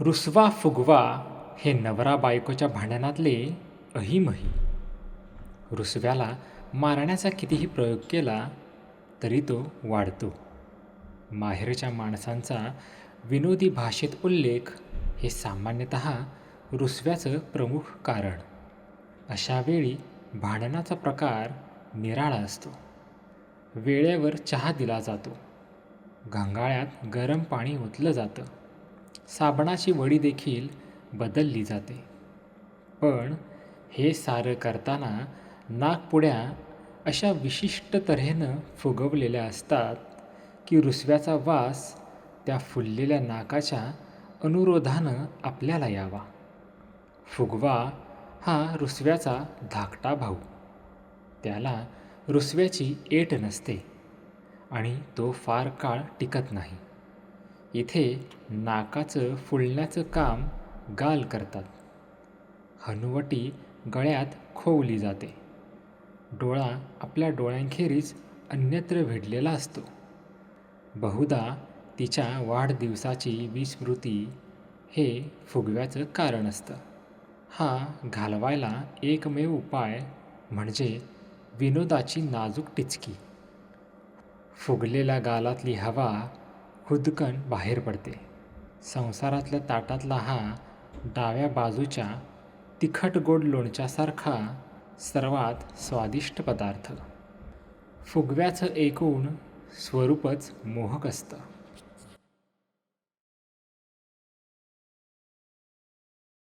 रुसवा फुगवा हे नवरा बायकोच्या भांडणातले अहिमही. रुसव्याला मारण्याचा कितीही प्रयोग केला तरी तो वाढतो. माहेरच्या माणसांचा विनोदी भाषेत उल्लेख हे सामान्यतः रुसव्याचं प्रमुख कारण. अशा वेळी भांडणाचा प्रकार निराळा असतो. वेळेवर चहा दिला जातो. घंगाळ्यात गरम पाणी ओतलं जातं. साबणाची वडी देखील बदलली जाते. पण हे सारं करताना नागपुड्या अशा विशिष्ट तऱ्हेनं फुगवलेल्या असतात की रुसव्याचा वास त्या फुललेल्या नाकाच्या अनुरोधानं आपल्याला यावा. फुगवा हा रुसव्याचा धाकटा भाऊ. त्याला रुसव्याची एट नसते आणि तो फार काळ टिकत नाही. इथे नाकाचं फुलण्याचं काम गाल करतात. हनुवटी गळ्यात खोवली जाते. डोळा आपल्या डोळ्यांखेरीज अन्यत्र भिडलेला असतो. बहुधा तिच्या वाढदिवसाची विस्मृती हे फुगव्याचं कारण असतं. हा घालवायला एकमेव उपाय म्हणजे विनोदाची नाजूक टिचकी. फुगलेल्या गालातली हवा खुदकन बाहेर पडते. संसारातल्या ताटातला हा डाव्या बाजूच्या तिखट गोड लोणच्यासारखा सर्वात स्वादिष्ट पदार्थ. फुगव्याचं एकूण स्वरूपच मोहक असतं.